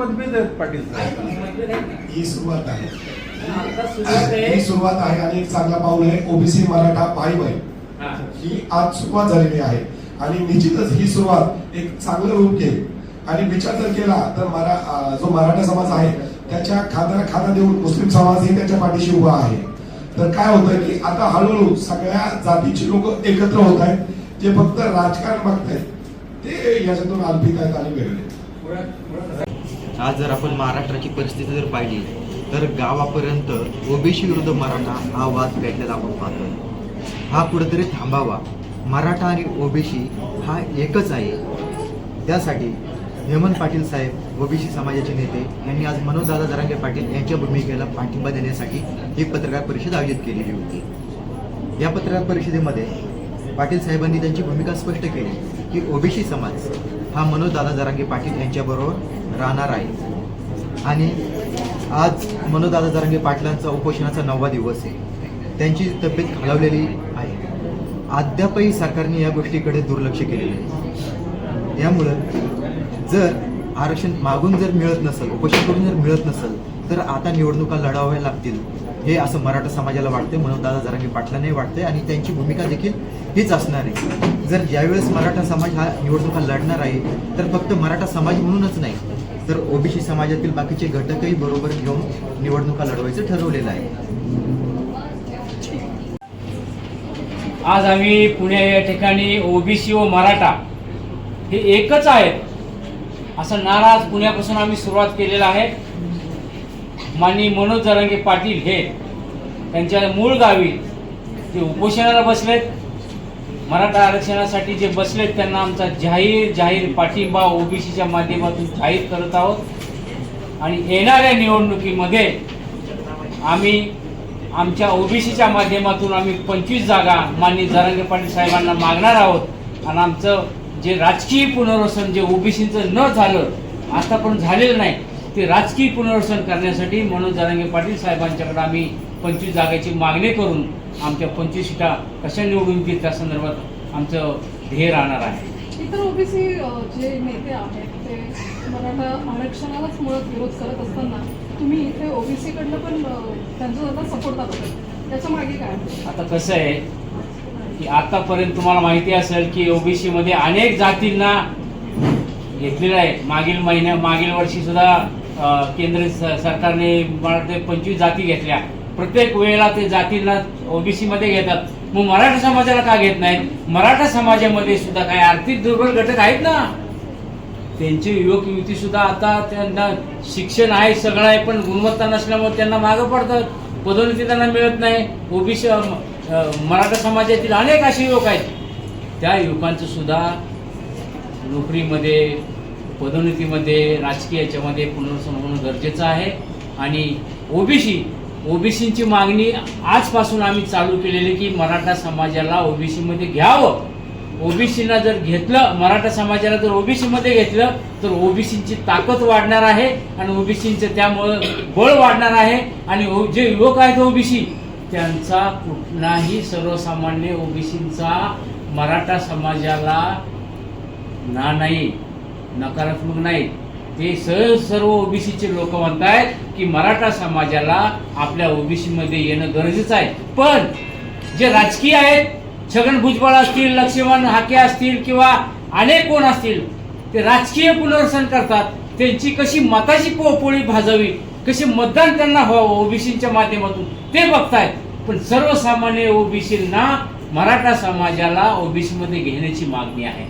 मतभेद आहेत पाटील. ही सुरुवात आहे. आता सुरुवात ही आहे. सुरुवात आहे आणि एक चांगला पाऊल आहे ओबीसी मराठा भाई भाई हा. आज सुरुवात झालेली आहे. आणि निश्चितच ही सुरुवात एक चांगलं रूप घेईल. आणि विचार जर केला तर मरा जो मराठा समाज आहे त्याच्या खात्याला खाता देऊन मुस्लिम समाजही त्याच्या पाठीशी उभा आहे. तर काय होतं की आता हळूहळू सगळ्या जातीची लोक एकत्र होत आहेत जे फक्त राजकारण बघतायत ते याच्यातून अल्पित आहेत आणि वेगळे. आज जर आपण महाराष्ट्राची परिस्थिती जर पाहिली तर गावापर्यंत ओबीसी विरुद्ध मराठा हा वाद पेटलेला आपण पाहतो हा कुठेतरी थांबावा. मराठा आणि ओबीसी हा एकच आहे. त्यासाठी हेमंत पाटील साहेब ओबीसी समाजाचे नेते यांनी आज मनोजदादा जरांगे पाटील यांच्या भूमिकेला पाठिंबा देण्यासाठी ही पत्रकार परिषद आयोजित केलेली होती. या पत्रकार परिषदेमध्ये पाटील साहेबांनी त्यांची भूमिका स्पष्ट केली की ओबीसी समाज हा मनोजदादा जरांगे पाटील यांच्याबरोबर राहणार आहे. आणि आज मनोदादा जरांगे पाटलांचा उपोषणाचा नववा दिवस आहे. त्यांची तब्येत खालावलेली आहे. अद्यापही सरकारने या गोष्टीकडे दुर्लक्ष केलेलं आहे. यामुळं जर आरक्षण मागून जर मिळत नसेल उपोषण करून जर मिळत नसेल तर आता निवडणुका लढाव्या लागतील. हे असं मराठा समाजाला वाटते म्हणून दादा जरांगे पाटलांनाही वाटते आणि त्यांची भूमिका देखील हीच असणार आहे. जर ज्यावेळेस मराठा समाज हा निवडणुका लढणार आहे तर फक्त मराठा समाज म्हणूनच नाही तर ओबीसी समाजातील बाकीचे घटकही बरोबर घेऊन निवडणुका लढवायचं ठरवलेलं आहे. आज आम्ही पुणे या ठिकाणी ओबीसी व मराठा हे एकच आहेत. असा नारा आज पुण्यापासून आम्ही सुरुवात केलेला आहे. माननीय मनोज जरांगे पाटील हे त्यांच्या मूळ गावी ते उपोषणाला बसलेत. मराठा आरक्षणासाठी जे बसलेत त्यांना आमचा जाहीर जाहीर पाठिंबा ओबीसीच्या माध्यमातून जाहीर करत आहोत. आणि येणाऱ्या निवडणुकीमध्ये आम्ही आमच्या ओबीसीच्या माध्यमातून आम्ही पंचवीस जागा माननीय जरांगे पाटील साहेबांना मागणार आहोत. आणि आमचं जे राजकीय पुनर्वसन जे ओबीसीचं न झालं आतापर्यंत झालेलं नाही ते राजकीय पुनर्वसन करण्यासाठी म्हणून जरांगे पाटील साहेबांच्याकडे आम्ही पंचवीस जागेची मागणी करून आमच्या पंचवीस सीटा कशा निवडून येतील त्या संदर्भात आमचं ध्येय राहणार आहे. इतर ओबीसी जे नेते आहेत ते मराठा आरक्षणालाच मुळात विरोध करत असताना तुम्ही इथे ओबीसी कडनं पण त्यांचा आता सपोर्ट दाखवताय त्याच्यामागे काय? आता कसं आहे की आतापर्यंत तुम्हाला माहिती असेल की ओबीसी मध्ये अनेक जातींना घेतलेलं आहे. मागील महिन्या मागील वर्षी सुद्धा केंद्र सरकारने मला पंचवीस जाती घेतल्या. प्रत्येक वेळेला ते जातींना ओबीसी मध्ये घेतात. मग मराठा समाजाला का घेत नाहीत? मराठा समाजामध्ये सुद्धा काही आर्थिक दुर्बल घटक आहेत ना? त्यांचे युवक युवती सुद्धा आता त्यांना शिक्षण आहे सगळं आहे पण गुणवत्ता नसल्यामुळे त्यांना मागं पडतात. पदोन्नती त्यांना मिळत नाही. ओबीसी मराठा समाजातील अनेक असे युवक आहेत. त्या युवकांचं सुद्धा नोकरीमध्ये पदोन्नतीमध्ये राजकीय याच्यामध्ये पुनर्वसन होणं गरजेचं आहे. आणि ओबीसी ओबीसीची मागणी आजपासून आम्ही चालू केलेली की मराठा समाजाला ओबीसीमध्ये घ्यावं. ओबीसीना जर घेतलं मराठा समाजाला जर ओबीसीमध्ये घेतलं तर ओबीसीची ताकद वाढणार आहे आणि ओबीसीचं त्यामुळं बळ वाढणार आहे. आणि जे युवक आहेत ओबीसी त्यांचा कुठलाही सर्वसामान्य ओबीसींचा मराठा समाजाला ना नाही नकारात्मक नाही. हे सहज सर्व ओबीसीचे लोक म्हणतायत की मराठा समाजाला आपल्या ओबीसी मध्ये येणं गरजेचं आहे. पण जे राजकीय आहेत छगन भुजबळ असतील लक्ष्मण हाके असतील किंवा अनेक कोण असतील ते राजकीय पुनर्वसन करतात. त्यांची कशी मताची पोळी भाजावी कशी मतदान त्यांना व्हावं ओबीसीच्या माध्यमातून ते बघतायत. पण सर्वसामान्य ओबीसींना मराठा समाजाला ओबीसीमध्ये घेण्याची मागणी आहे.